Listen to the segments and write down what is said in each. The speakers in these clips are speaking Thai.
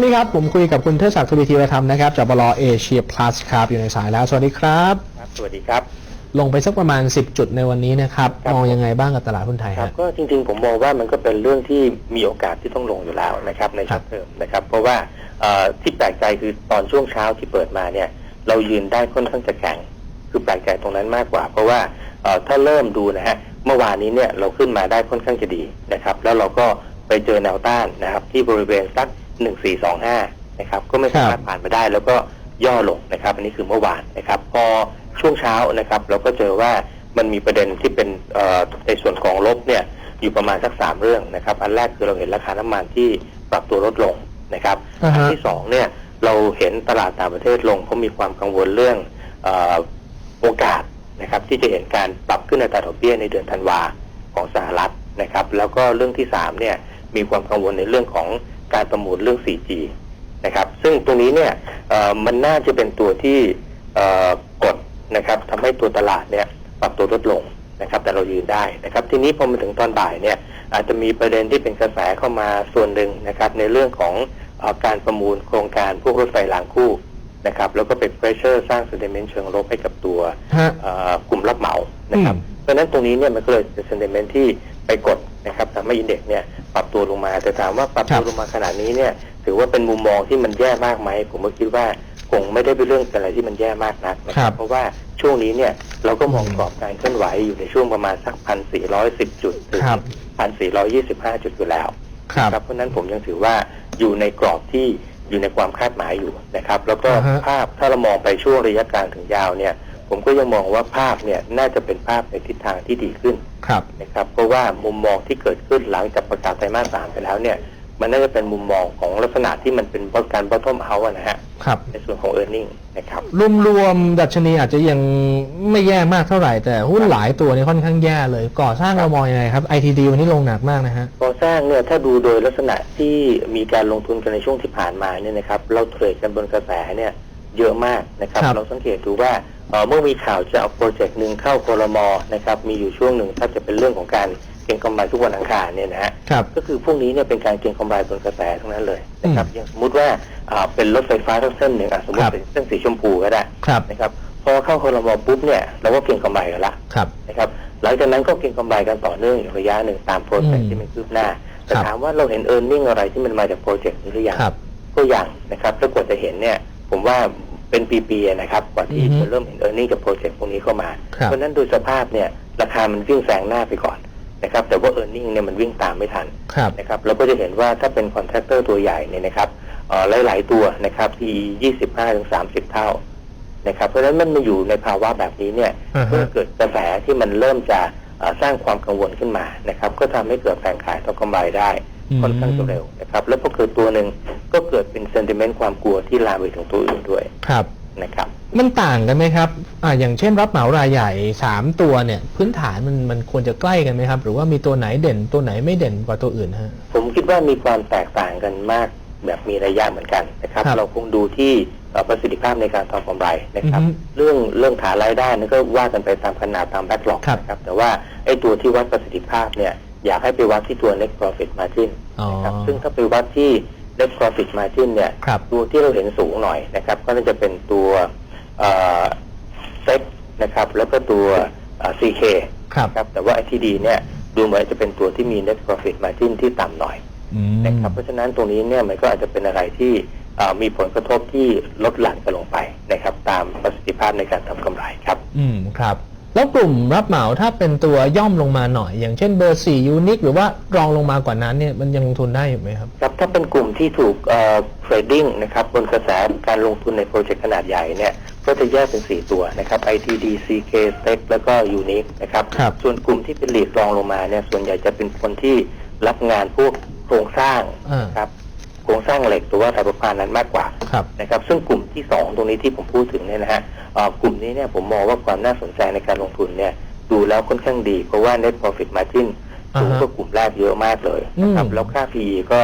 วันนี้ครับผมคุยกับคุณเทศศักดิ์ทวีธีรธรรมนะครับจากบลเอเชียพลัสครับอยู่ในสายแล้ว สวัสดีครับ ครับ สวัสดีครับ ลงไปสักประมาณ 10 จุดในวันนี้นะครับครับ มองยังไงบ้างกับตลาดหุ้นไทยครับ ฮะ ก็จริงๆผมมองว่ามันก็เป็นเรื่องที่มีโอกาสที่ต้องลงอยู่แล้วนะครับในครัช็บอตเทอมนะครับ เพราะว่าเอ่อที่แปลกใจคือตอนช่วงเช้าที่เปิดมาเนี่ย เรายืนได้ค่อนข้างจะแข็ง คือแปลกใจตรงนั้นมากกว่า เพราะว่าเอ่อถ้าเริ่มดูนะฮะเมื่อวานนี้เนี่ยเราขึ้นมาได้ค่อนข้างจะดีนะครับ แล้วเราก็ไปเจอแนวต้านนะครับ ที่บริเวณสัก หนึ่งสี่สองห้านะครับก็ไม่สามารถผ่านมาได้ แล้วก็ย่อลงนะครับ อันนี้คือเมื่อวานนะครับ พอช่วงเช้านะครับ เราก็เจอว่ามันมีประเด็นที่เป็นเอ่อในส่วนของลบเนี่ยอยู่ประมาณสักสามเรื่องนะครับ อันแรกคือเราเห็นราคาน้ำมันที่ปรับตัวลดลงนะครับอ่าฮะอันที่สองเนี่ยเราเห็นตลาดต่างประเทศลงเพราะมีความกังวลเรื่องเออโอกาสนะครับที่จะเห็นการปรับขึ้นอัตราดอกเบี้ยในเดือนธันวาของสหรัฐนะครับ แล้วก็เรื่องที่สามเนี่ย มีความกังวลในเรื่องของการประมูลเรื่อง 4G นะครับ ซึ่งตรงนี้เนี่ยเอ่อมันน่าจะเป็นตัวที่เอ่อกดนะครับทำให้ตัวตลาดเนี่ยปรับตัวลดลงนะครับ แต่เรายืนได้นะครับ ทีนี้พอมาถึงตอนบ่ายเนี่ยอาจจะมีประเด็นที่เป็นกระแสเข้ามาส่วนหนึ่งนะครับ ในเรื่องของเออการประมูลโครงการพวกรถไฟรางคู่นะครับ แล้วก็เป็น pressure สร้าง sentiment เชิงลบให้กับตัวฮะเอ่อกลุ่มรับเหมานะครับอืมเพราะฉะนั้นตรงนี้เนี่ยมันก็เลยเป็น sentiment ที่ไปกด นะครับทำให้อินเด็กเนี่ยปรับตัวลงมา แต่ถามว่าปรับตัวลงมาขนาดนี้เนี่ย ถือว่าเป็นมุมมองที่มันแย่มากไหมผมก็คิดว่าคงไม่ได้เป็นเรื่องอะไรที่มันแย่มากนักนะคครัรับบเพราะว่าช่วงนี้เนี่ยเราก็มองกรอบการเคลื่อนไหวอยู่ในช่วงประมาณสักพันสี่ร้อยสิบจุดถึงครับพันสี่ร้อยี่สิบห้าจุดอยู่แล้วครับเพราะฉะนั้นผมยังถือว่าอยู่ในกรอบที่อยู่ในความคาดหมายอยู่นะครับ แล้วก็อ่าฮะภาพถ้าเรามองไปช่วงระยะกลางถึงยาวเนี่ย ผมก็ยังมองว่าภาพเนี่ยน่าจะเป็นภาพในทิศทางที่ดีขึ้นครับนะครับเพราะว่ามุมมองที่เกิดขึ้นหลังจากประกาศไตรมาสสามไปแล้วเนี่ย มันน่าจะเป็นมุมมองของลักษณะที่มันเป็นการ bottom out อะนะฮะครับในส่วนของ e a r n i n g นะครับรวมๆดัชนีอาจจะยังไม่แย่มากเท่าไหร่ แต่หุ้นหลายตัวนี่ค่อนข้างแย่เลย ก่อสร้างเรามองยังไงครับ ITD วันนี้ลงหนักมากนะฮะก่อสร้างเนี่ยถ้าดูโดยลักษณะที่มีการลงทุนกันในช่วงที่ผ่านมาเนี่ยนะครับเราเทรดกันบนกระแสเนี่ยเยอะมากนะครับครับเราสังเกตดูว่า เอ่อเมื่อมีข่าวจะเอาโปรเจกต์หนึ่งเข้าคอรมอนะครับมีอยู่ช่วงหนึ่งถ้าจะเป็นเรื่องของการเก็งกำไรทุกวันอังคารเนี่ยนะฮะครับก็คือพวกนี้เนี่ยเป็นการเก็งกำไรบนกระแสทั้งนั้นเลยนะครับอย่างสมมติว่าอ่าเป็นรถไฟฟ้าทั้งเส้นหนึ่งอะสมมติครับเป็นเส้นสีชมพูก็ได้ครับนะครับพอเข้าคอรมอปุ๊บเนี่ยเราก็เก็งกำไรกันละครับนะครับหลังจากนั้นก็เก็งกำไรกันต่อเนื่องอยู่ระยะหนึ่งตามโปรเจกอืต์มที่มันคืบหน้าแต่ครับถามว่าเราเห็นเอ r n i n g อะไรที่มันมาจากโปรเจกต์นี้หรือยังครับก็ยังนะครับถ้ากว่าจะเห็นเนี่ยผมว่า เป็นปีๆนะครับกว่าที่อือฮึจะเริ่มเห็นเอ r n i n g จากโปรเจกต์พวกนี้เข้ามา ครับเพราะฉะนั้นโดยสภาพเนี่ยราคามันวิ่งแซงหน้าไปก่อนนะครับแต่ว่า e a r n i n g เนี่ยมันวิ่งตามไม่ทันครับนะครับเราก็จะเห็นว่าถ้าเป็นคอนแทคเตอร์ตัวใหญ่เนี่ยนะครับเอ่อหลาย ๆ ตัวนะครับที่ 25ถึง30 เท่านะครับเพราะฉะนั้นมันมาอยู่ในภาวะแบบนี้เนี่ย อ่าฮะเมื่อเกิดกระแสที่มันเริ่มจะเอ่อสร้างความกังวลขึ้นมานะครับ ก็ทำให้เกิดแรงขายต่อกำไรได้ ค่อนข้างจะเร็วนะครับ แล้วพอเกิดตัวหนึ่งก็เกิดเป็นเซนติเมนต์ความกลัวที่ลามไปถึงตัวอื่นด้วยครับนะครับ มันต่างกันไหมครับอ่าอย่างเช่นรับเหมารายใหญ่สามตัวเนี่ย พื้นฐานมันมันควรจะใกล้กันไหมครับ หรือว่ามีตัวไหนเด่นตัวไหนไม่เด่นกว่าตัวอื่นฮะผมคิดว่ามีความแตกต่างกันมากแบบมีระยะเหมือนกันนะครับครับเราคงดูที่เอ่อประสิทธิภาพในการทำกำไรนะครับอือฮึเรื่องเรื่องฐานรายได้นั่นก็ว่ากันไปตามขนาดตามแบ็กหลอกครับนะครับ แต่ว่าไอ้ตัวที่วัดประสิทธิภาพเนี่ย อยากให้ไปวัดที่ตัว net profit margin อ๋อนะครับซึ่งถ้าไปวัดที่ net profit margin เนี่ยครับตัวที่เราเห็นสูงหน่อยนะครับ ก็น่าจะเป็นตัวเซ็กนะครับ แล้วก็ตัวเอ่อ CK ครับครับแต่ว่าไอทีดีเนี่ยดูเหมือนจะเป็นตัวที่มี net profit margin ที่ต่ำหน่อยอืมนะครับเพราะฉะนั้นตรงนี้เนี่ยมันก็อาจจะเป็นอะไรที่เอ่อมีผลกระทบที่ลดหลั่นกันลงไปนะครับ ตามประสิทธิภาพในการทำกำไรครับ อืมครับ แล้วกลุ่มรับเหมาถ้าเป็นตัวย่อมลงมาหน่อย อย่างเช่นเบอร์สี่ยูนิคหรือว่ารองลงมากว่านั้นเนี่ยมันยังลงทุนได้อยู่ไหมครับครับถ้าเป็นกลุ่มที่ถูกเทรดดิ้งนะครับบนกระแสการลงทุนในโปรเจกต์ขนาดใหญ่เนี่ยก็จะแยกเป็น 4 ตัวนะครับ ITD CK Tech แล้วก็ Unique นะครับครับส่วนกลุ่มที่เป็นหลีดรองลงมาเนี่ยส่วนใหญ่จะเป็นคนที่รับงานพวกโครงสร้างอ่านะครับโครงสร้างเหล็กหรือว่าสายประพานนั้นมากกว่าครับนะครับ ซึ่งกลุ่มที่ 2 ตรงนี้ที่ผมพูดถึงเนี่ยนะฮะเอ่อกลุ่มนี้เนี่ยผมมองว่าความน่าสนใจในการลงทุนเนี่ยดูแล้วค่อนข้างดี เพราะว่า net profit margin สูงกว่ากลุ่มแรกเยอะมากเลยนะครับอืมแล้วค่า PE ก็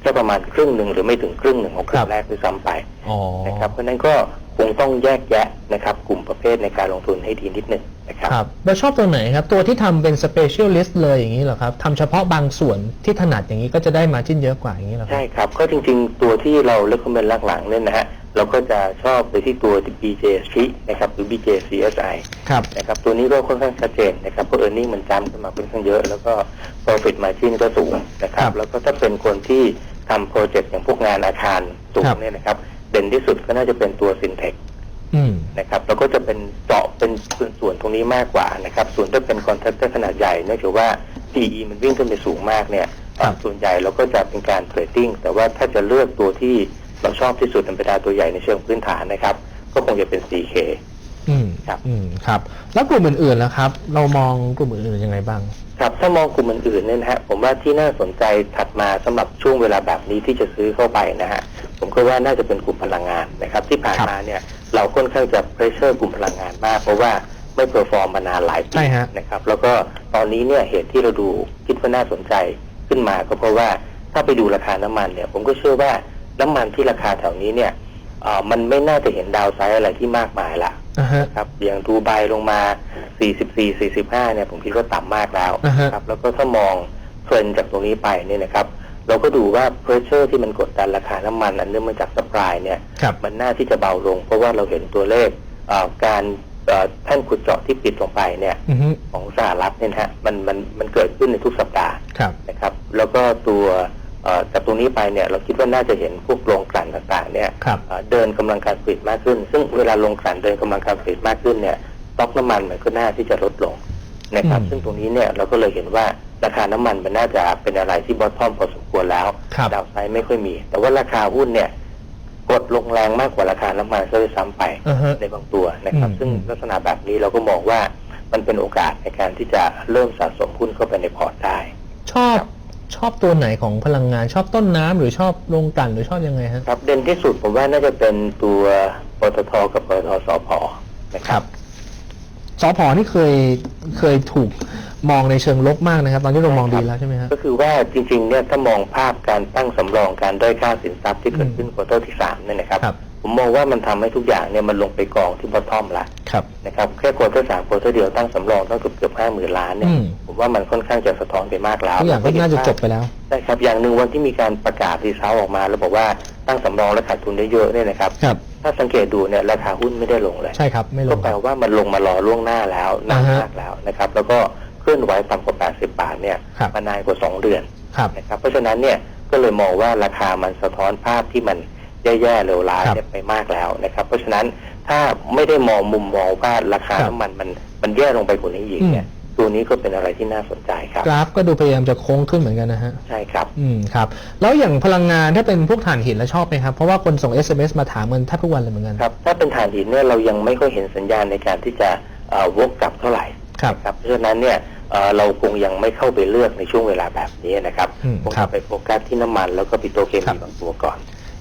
แค่ประมาณครึ่งหนึ่งหรือไม่ถึงครึ่งหนึ่งของกลุ่ครัมบแรกด้วยซ้ำไปอ๋อนะครับเพราะฉะนั้นก็ คงต้องแยกแยะนะครับ กลุ่มประเภทในการลงทุนให้ดีนิดหนึ่งนะครับครับเราชอบตัวไหนครับ ตัวที่ทำเป็น specialist เลยอย่างนี้เหรอครับทำเฉพาะบางส่วนที่ถนัดอย่างนี้ก็จะได้มาจิ้นเยอะกว่าอย่างนี้เหรอครับใช่ครับ ก็จริงๆ ตัวที่เราเลือกเป็นหลังๆเนี่ยนะฮะเราก็จะชอบไปที่ตัว BJ Street นะครับหรือ BJ CSI ครับนะครับตัวนี้ก็ค่อนข้างชัดเจนนะครับเพราะ earning มันจำขึ้นมาค่อนข้างเยอะ แล้วก็ profit margin ก็สูงนะครัครับบแล้วก็ถ้าเป็นคนที่ทำโปรเจกต์อย่างพวกงานอาคารสูงครับเนี่ยนะครับ เด่นที่สุดก็น่าจะเป็นตัว Syntec อืมนะครับแล้วก็จะเป็นเจาะเป็นส่วนตรงนี้มากกว่านะครับ ส่วนถ้าเป็นคอนแทคเตอร์ขนาดใหญ่เนื่องจากว่า PE มันวิ่งขึ้นไปสูงมากเนี่ยครับส่วนใหญ่เราก็จะเป็นการเทรดดิ้งแต่ว่าถ้าจะเลือกตัวที่เราชอบที่สุดเป็นไปได้ตัวใหญ่ในเชิงพื้นฐานนะครับ ก็คงจะเป็น CK อืมครับอืมครับ แล้วกลุ่มอื่นๆล่ะครับ เรามองกลุ่มอื่นๆยังไงบ้าง ครับถ้ามองกลุ่มอื่นๆเนี่ยนะฮะผมว่าที่น่าสนใจถัดมาสำหรับช่วงเวลาแบบนี้ที่จะซื้อเข้าไปนะฮะ ผมก็ว่าน่าจะเป็นกลุ่มพลังงานนะครับ ที่ผ่านครับมาเนี่ยเราค่อนข้างจะเพรสเชอร์กลุ่มพลังงานมาก เพราะว่าไม่เพอร์ฟอร์มมานานหลายปีใช่ฮะนะครับ แล้วก็ตอนนี้เนี่ยเหตุที่เราดูคิดว่าน่าสนใจขึ้นมาก็เพราะว่าถ้าไปดูราคาน้ำมันเนี่ย ผมก็เชื่อว่าน้ำมันที่ราคาแถวนี้เนี่ยเอ่อมันไม่น่าจะเห็นดาวไซด์อะไรที่มากมายละอ่าฮะครับอย่างดูไบลงมา 44 45 เนี่ยผมคิดว่าต่ำมากแล้วอ่าฮะครับ แล้วก็ถ้ามองเทรนด์จากตรงนี้ไปเนี่ยนะครับ เราก็ดูว่าเพรสเชอร์ที่มันกดดันราคาน้ำมันอันเนื่องมาจากสปายเนี่ยครับมันน่าที่จะเบาลง เพราะว่าเราเห็นตัวเลขเอ่อการเอ่อแท่นขุดเจาะที่ปิดลงไปเนี่ยอือฮึของสหรัฐเนี่ยนะฮะมันมันมันเกิดขึ้นในทุกสัปดาห์ครับนะครับ แล้วก็ตัวเอ่อจากตรงนี้ไปเนี่ยเราคิดว่าน่าจะเห็นพวกโรงกลั่นต่างๆเนี่ยครับเอ่อเดินกำลังการผลิตมากขึ้น ซึ่งเวลาลงกลั่นเดินกำลังการผลิตมากขึ้นเนี่ยสต็อกน้ำมันมันก็น่าที่จะลดลง นะครับอืมซึ่งตรงนี้เนี่ยเราก็เลยเห็นว่าราคาน้ำมันมันน่าจะเป็นอะไรที่บอททอมพอสมควรแล้วครับดาวไซด์ไม่ค่อยมี แต่ว่าราคาหุ้นเนี่ยกดลงแรงมากกว่าราคาน้ำมันซะด้วยซ้ำไปอ่าฮะในบางตัวนะครับอืมซึ่งลักษณะแบบนี้เราก็มองว่ามันเป็นโอกาสในการที่จะเริ่มสะสมหุ้นเข้าไปในพอร์ตได้ ชอบชอบตัวไหนของพลังงานชอบต้นน้ำหรือชอบโรงกลั่นหรือชอบยังไงฮะครับเด่นที่สุดผมว่าน่าจะเป็นตัวปตทกับปตทสพนะครับ สอพอนี่เคยเคยถูกมองในเชิงลบมากนะครับ ตอนนี้เรามองดีแล้วใช่ไหมฮะก็คือว่าจริงๆเนี่ยถ้ามองภาพการตั้งสำรองการด้อยค่าสินทรัพย์ที่เกิดขึ้นควอเตอร์ที่สามเนี่ยนะครับครับผมมองว่ามันทำให้ทุกอย่างเนี่ยมันลงไปกองที่บอททอมละครับนะครับแค่ควอเตอร์สามควอเตอร์เดียวตั้งสำรองต้องเกือบเกือบห้าหมื่นล้านเนี่ยอืมผมว่ามันค่อนข้างจะสะท้อนไปมากแล้วทุกอย่างก็น่าจะจบไปแล้วใช่ครับอย่างหนึ่งวันที่มีการประกาศรีเซลออกมา แล้วบอกว่าตั้งสำรองและขาดทุนได้เยอะเนี่ยนะครับครับ ถ้าสังเกตดูเนี่ยราคาหุ้นไม่ได้ลงเลยใช่ครับไม่ลก็งแปลว่ามันลงมารอล่วงหน้าแล้วนานอ่าฮะมากแล้วนะครับ แล้วก็เคลื่อนไหวต่ำกว่า 80 บาทเนี่ยครับมานานกว่า 2 เดือนครับนะครับ เพราะฉะนั้นเนี่ยก็เลยมองว่าราคามันสะท้อนภาพที่มันแย่ๆเลวร้ายครับเนี่ยไปมากแล้วนะครับ เพราะฉะนั้นถ้าไม่ได้มองมุมมองว่าราคาครับน้ำมันมันมันแย่ลงไปกว่านี้อีกเนี่ย ตัวนี้ก็เป็นอะไรที่น่าสนใจครับ กราฟก็ดูพยายามจะโค้งขึ้นเหมือนกันนะฮะ ใช่ครับ อืมครับ แล้วอย่างพลังงานถ้าเป็นพวกถ่านหินแล้วชอบไหมครับ เพราะว่าคนส่ง SMS มาถามกันแทบทุกวันเลยเหมือนกัน ครับ ถ้าเป็นถ่านหินเนี่ยเรายังไม่ค่อยเห็นสัญญาณในการที่จะเอ่อวกกลับเท่าไหร่ครับ ครับ เพราะฉะนั้นเนี่ยเอ่อเราคงยังไม่เข้าไปเลือกในช่วงเวลาแบบนี้นะครับอืมคงครัจะบไปโฟกัสที่น้ำมันแล้วก็ปิโตรเคครัมีบบางตัวก่อน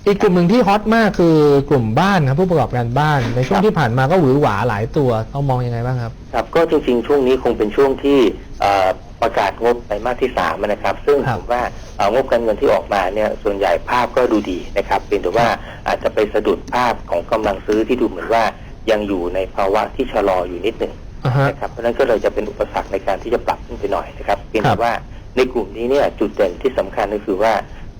อีกกลุ่มหนึ่งที่ฮอตมากคือกลุ่มบ้านครับผู้ประกอบการบ้านในช่วงครับที่ผ่านมาก็หวือหวาหลายตัวต้องมองยังไงบ้างครับ ครับก็จริงๆ ช่วงนี้คงเป็นช่วงที่เอ่อประกาศงบไตรมาสที่สามนะครับ ซึ่งครับผมว่าเอ่องบการเงินที่ออกมาเนี่ยส่วนใหญ่ภาพก็ดูดีนะครับเพียงแต่ว่าอาจจะไปสะดุดภาพของกำลังซื้อที่ดูเหมือนว่ายังอยู่ในภาวะที่ชะลออยู่นิดหนึ่งอ่าฮะนะครับเพราะฉะนั้นก็เลยจะเป็นอุปสรรคในการที่จะปรับขึ้นไปหน่อยนะครับเพียงครัแต่บว่าในกลุ่มนี้เนี่ยจุดเด่นที่สำคัญก็คือว่า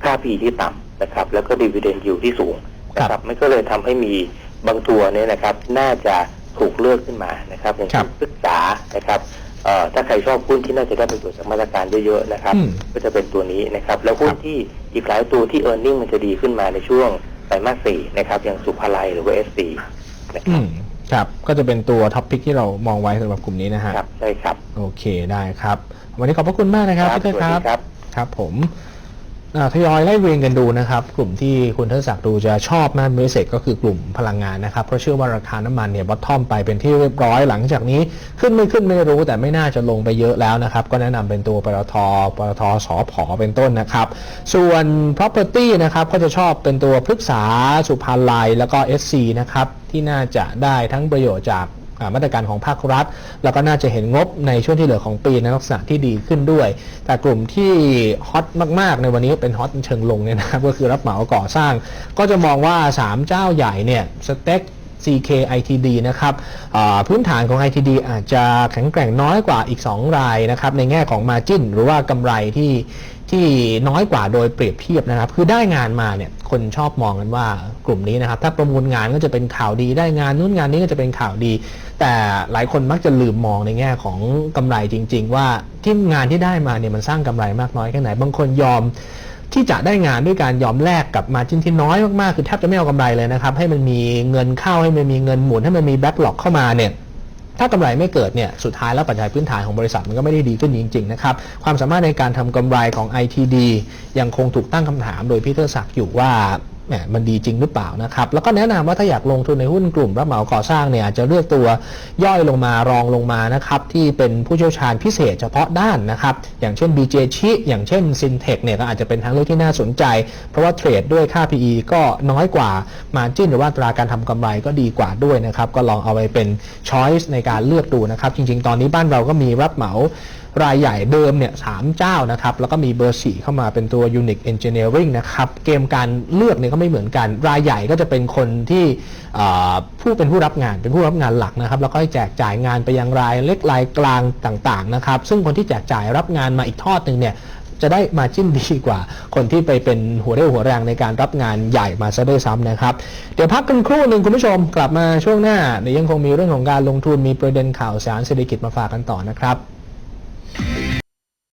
ค่า P ที่ต่ำ นะครับ แล้วก็ dividend yield ที่สูงนะครับมันก็เลยทำให้มีบางตัวเนี่ยนะครับ น่าจะถูกเลือกขึ้นมานะครับอย่างครัเช่บนศึกษานะครับเอ่อถ้าใครชอบหุ้นที่น่าจะได้ประโยชน์จากมาตรการเยอะๆนะครับอืมก็จะเป็นตัวนี้นะครับ แล้วหุ้นครับที่อีกหลายตัวที่ e a r n i n g มันจะดีขึ้นมาในช่วงไตรมาสสี่นะครับอย่างสุภาลัยหรือว่า SC นะคอืรับมครับ ก็จะเป็นตัวท็อปพิกที่เรามองไว้สำหรับกลุ่มนี้นะฮะครับใช่ครับ โอเคได้ครับ วันนี้ขอบพระคุณมากนะครับพี่เตอร์สควัสรัดีบครับ ครับผมอ่า ทยอยไล่เรียงกันดูนะครับ กลุ่มที่คุณเทิดศักดิ์ดูจะชอบมากเมสเซก็คือกลุ่มพลังงานนะครับ เพราะเชื่อว่าราคาน้ำมันเนี่ยบอททอมไปเป็นที่เรียบร้อยหลังจากนี้ ขึ้นไม่ขึ้นไม่รู้แต่ไม่น่าจะลงไปเยอะแล้วนะครับ ก็แนะนำเป็นตัวปตทปตทสอผอเป็นต้นนะครับ ส่วน property นะครับก็จะชอบเป็นตัวพฤกษาสุภาลัยแล้วก็ SC นะครับที่น่าจะได้ทั้งประโยชน์จาก มาตรการของภาครัฐ แล้วก็น่าจะเห็นงบในช่วงที่เหลือของปีในลักษณะที่ดีขึ้นด้วย แต่กลุ่มที่ฮอตมากๆ ในวันนี้เป็นฮอตเชิงลงเนี่ยนะครับก็คือรับเหมาก่อสร้าง ก็จะมองว่า 3 เจ้าใหญ่เนี่ยสเต็ก CKITD นะครับพื้นฐานของ ITD อาจจะแข็งแกร่งน้อยกว่าอีก 2 รายนะครับในแง่ของ Margin หรือว่ากำไรที่ ที่น้อยกว่าโดยเปรียบเทียบนะครับ คือได้งานมาเนี่ยคนชอบมองกันว่ากลุ่มนี้นะครับ ถ้าประมูลงานก็จะเป็นข่าวดีได้งานนู้นงานนี้ก็จะเป็นข่าวดี แต่หลายคนมักจะลืมมองในแง่ของกำไรจริง ๆ ว่าที่งานที่ได้มาเนี่ยมันสร้างกำไรมากน้อยแค่ไหนบางคนยอมที่จะได้งานด้วยการยอมแลกกับมาจิ้นที่น้อยมากๆคือแทบจะไม่เอากำไรเลยนะครับ ให้มันมีเงินเข้าให้มันมีเงินหมุนให้มันมีแบ็กหลอกเข้ามาเนี่ย ถ้ากำไรไม่เกิดเนี่ยสุดท้ายแล้วปัจจัยพื้นฐานของบริษัทมันก็ไม่ได้ดีขึ้นจริงๆนะครับความสามารถในการทำกำไรของ ITD ยังคงถูกตั้งคำถามโดยพีเตอร์ศักดิ์อยู่ว่า แหมมันดีจริงหรือเปล่านะครับ แล้วก็แนะนำว่าถ้าอยากลงทุนในหุ้นกลุ่มรับเหมาก่อสร้างเนี่ยอาจจะเลือกตัวย่อยลงมารองลงมานะครับที่เป็นผู้เชี่ยวชาญพิเศษเฉพาะด้านนะครับ อย่างเช่น BJ ชิอย่างเช่น Syntec เนี่ยก็อาจจะเป็นทางเลือกที่น่าสนใจ เพราะว่าเทรดด้วยค่า PE ก็น้อยกว่า Margin หรือว่าตราการทำกำไรก็ดีกว่าด้วยนะครับ ก็ลองเอาไปเป็น Choice ในการเลือกดูนะครับ จริง ๆ ตอนนี้บ้านเราก็มีรับเหมา รายใหญ่เดิมเนี่ยสามเจ้านะครับ แล้วก็มีเบอร์สี่เข้ามาเป็นตัว Unique Engineering นะครับ เกมการเลือกเนี่ยก็ไม่เหมือนกัน รายใหญ่ก็จะเป็นคนที่ผู้เป็นผู้รับงานเป็นผู้รับงานหลักนะครับ แล้วก็ให้แจกจ่ายงานไปยังรายเล็กรายกลางต่างๆนะครับ ซึ่งคนที่แจกจ่ายรับงานมาอีกทอดหนึ่งเนี่ยจะได้มาจิ้นดีกว่า คนที่ไปเป็นหัวเรี่ยวหัวแรงในการรับงานใหญ่มาซะด้วยซ้ำนะครับ เดี๋ยวพักกันครู่หนึ่งคุณผู้ชมกลับมาช่วงหน้าเดี๋ยวยังคงมีเรื่องของการลงทุนมีประเด็นข่าวสารเศรษฐกิจมาฝากกันต่อนะครับ